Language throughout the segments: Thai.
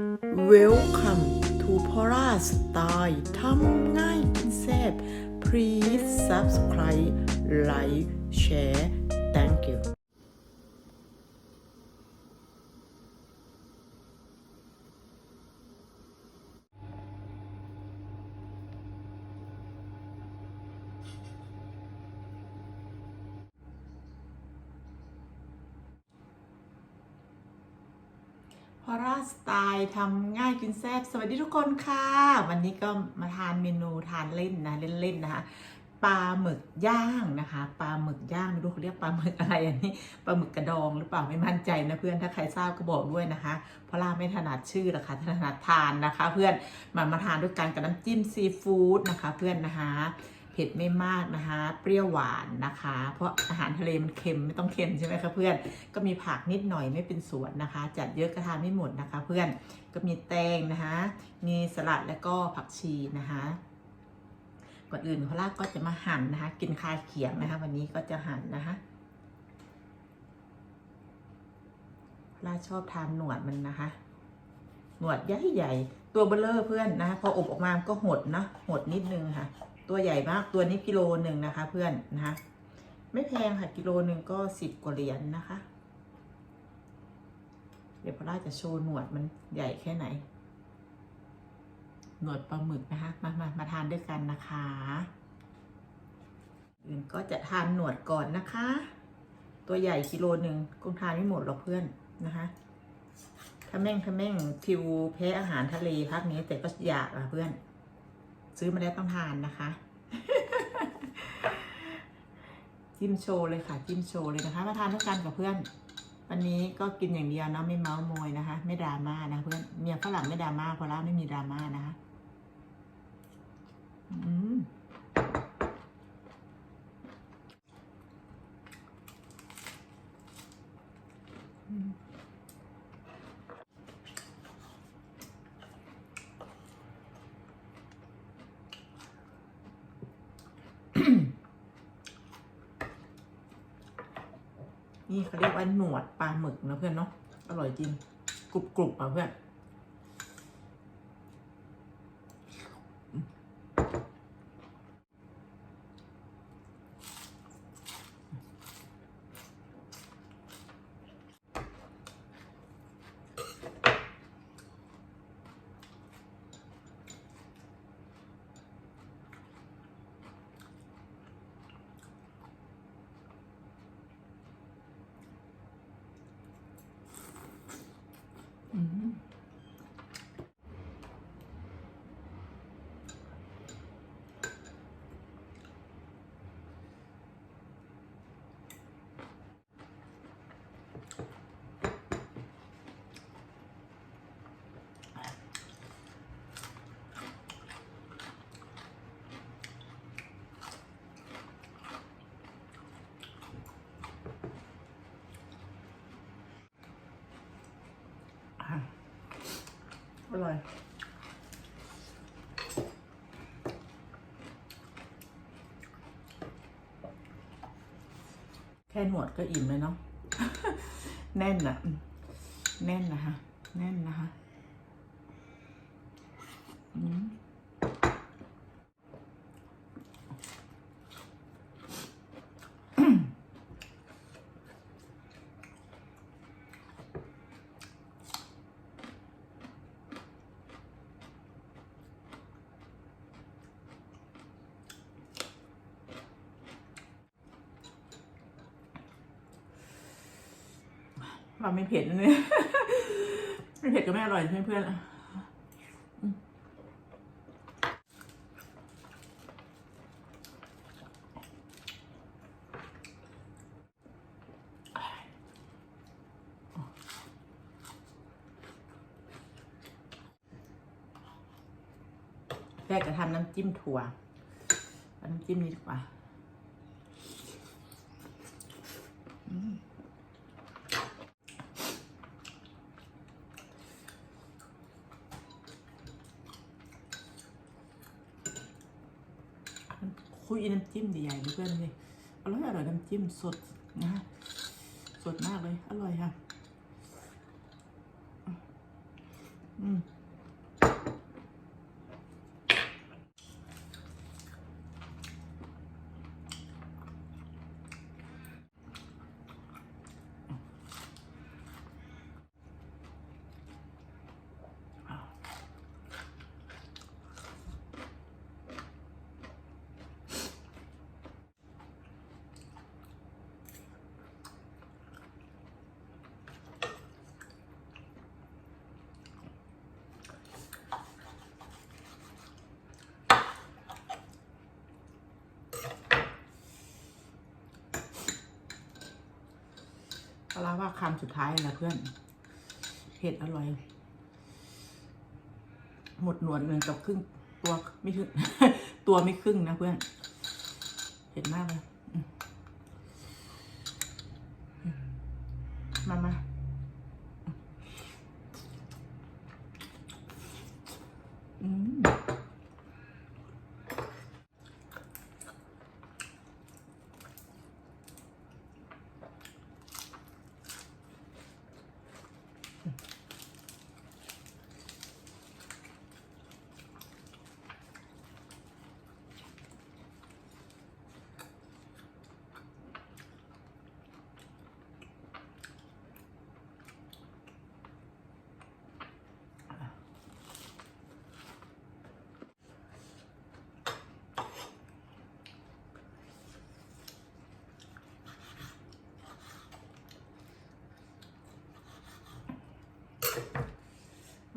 Welcome to Pora Style ทำง่ายกินแซ่บ Please subscribe like share thank you พร่าสไตล์ทำง่ายกินแซ่บสวัสดีทุกคนค่ะ วันนี้ก็มาทานเมนูทานเล่นนะเล่นๆนะคะปลาหมึกย่างนะคะปลาหมึกย่างไม่รู้เขาเรียกปลาหมึกอะไรอันนี้ปลาหมึกกระดองหรือเปล่าไม่มั่นใจนะเพื่อนถ้าใครทราบก็บอกด้วยนะคะ เพราะล่าไม่ถนัดชื่อหรอกค่ะถนัดทานนะคะ เพื่อนมามาทานด้วยกันกับน้ำจิ้มซีฟู้ดนะคะ เพื่อนนะคะ ผ็ดไม่มากนะคะ เปรี้ยวหวานนะคะ เพราะอาหารทะเลมันเค็มไม่ต้องเค็มใช่ไหมคะเพื่อน ก็มีผักนิดหน่อยไม่เป็นสวนนะคะ จัดเยอะก็ทานไม่หมดนะคะ เพื่อน ก็มีแตงนะคะ มีสลัดแล้วก็ผักชีนะคะก่อนอื่นพลากก็จะมาหั่นนะคะ กินคาเขียงนะคะ วันนี้ก็จะหั่นนะคะพลาชอบทานหนวดมันนะคะ หนวดใหญ่ๆตัวเบลเลอร์เพื่อนนะพออบออกมาก็หดนะหดนิดนึงค่ะ ตัวใหญ่มากตัวนี้กิโลหนึ่งนะคะ เพื่อนนะคะไม่แพงค่ะกิโลหนึ่งก็สิบกว่าเหรียญนนะคะ เดี๋ยวพอล่าจะโชว์หนวดมันใหญ่แค่ไหน หนวดปลาหมึกนะคะ มามามาทานด้วยกันนะคะอื่นก็จะทานหนวดก่อนนะคะ ตัวใหญ่กิโลหนึ่งคงทานไม่หมดหรอกเพื่อนนะคะถ้าแม่งถ้าแม่งทิวแพ้อาหารทะเลพักนี้แต่ก็อยากอะเพื่อน ซื้อมาแล้วต้องทานนะคะ จิ้มโชว์เลยค่ะ จิ้มโชว์เลยนะคะ มาทานด้วยกันกับเพื่อน วันนี้ก็กินอย่างเดียวเนาะไม่เมาส์มอยนะคะ ไม่ดราม่านะเพื่อนเมียฝรั่งไม่ดราม่าเพราะเราไม่มีดราม่านะคะ อืม นี่เขาเรียกว่าหนวดปลาหมึกนะเพื่อนเนาะ อร่อยจริง กรุบกรุบอะเพื่อน อร่อย แค่หนวดก็อิ่มเลยเนาะ แน่นอะแน่นนะคะ แน่นนะคะ อืม ว่าไม่เผ็ดเนี่ยไม่เผ็ดก็ไม่อร่อยเพื่อนๆอะอืมแรกจะทำน้ำจิ้มถั่วน้ำจิ้มนี้ดีกว่าอืม คุยน้ำจิ้มใหญ่ๆเลยเพื่อนเลยอร่อยอร่อยน้ำจิ้มสดนะฮะสดมากเลย อร่อยค่ะ อืม ก็เล่าว่าคำสุดท้ายนะเพื่อน เผ็ดอร่อย หมดหนวดหนึ่งกับครึ่ง ตัวไม่ถึง ตัวไม่ครึ่งนะเพื่อน เผ็ดมากเลย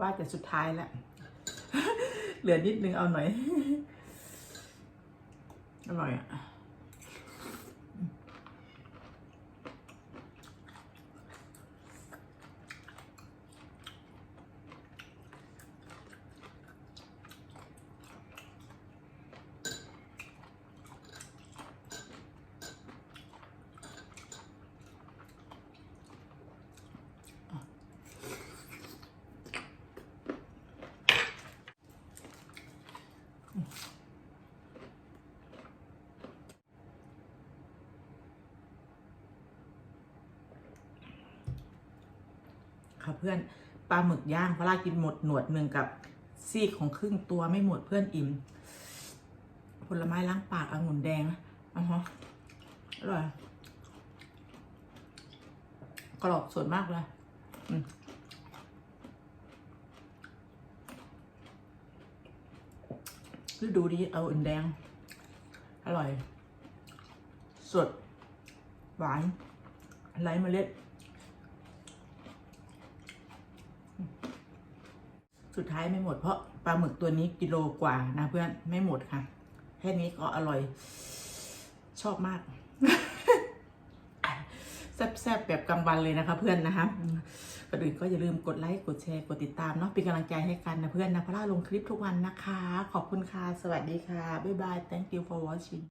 ว่าแต่สุดท้ายแล้วเหลือนิดนึงเอาหน่อย อร่อยอะ ค่ะเพื่อนปลาหมึกย่างพรากินหมดหนวดหนึ่งกับซีกของครึ่งตัวไม่หมดเพื่อนอิ่มผลไม้ล้างปากองุ่นแดงอ๋อฮะอร่อยกรอบสดมากเลยอืมฤดูดีเอาอุ่นแดง อร่อย สด หวานไร้เมล็ด สุดท้ายไม่หมดเพราะปลาหมึกตัวนี้กิโลกว่านะเพื่อนไม่หมดค่ะ แค่นี้ก็อร่อย ชอบมาก แซ่บๆแบบกลางวันเลยนะคะ เพื่อนนะคะก่อนอื่นก็อย่าลืมกดไลค์กดแชร์กดติดตามเนาะเป็นกำลังใจให้กันนะเพื่อนนะเพราะล่าลงคลิปทุกวันนะคะ ขอบคุณค่ะ สวัสดีค่ะ บ๊ายบาย thank you for watching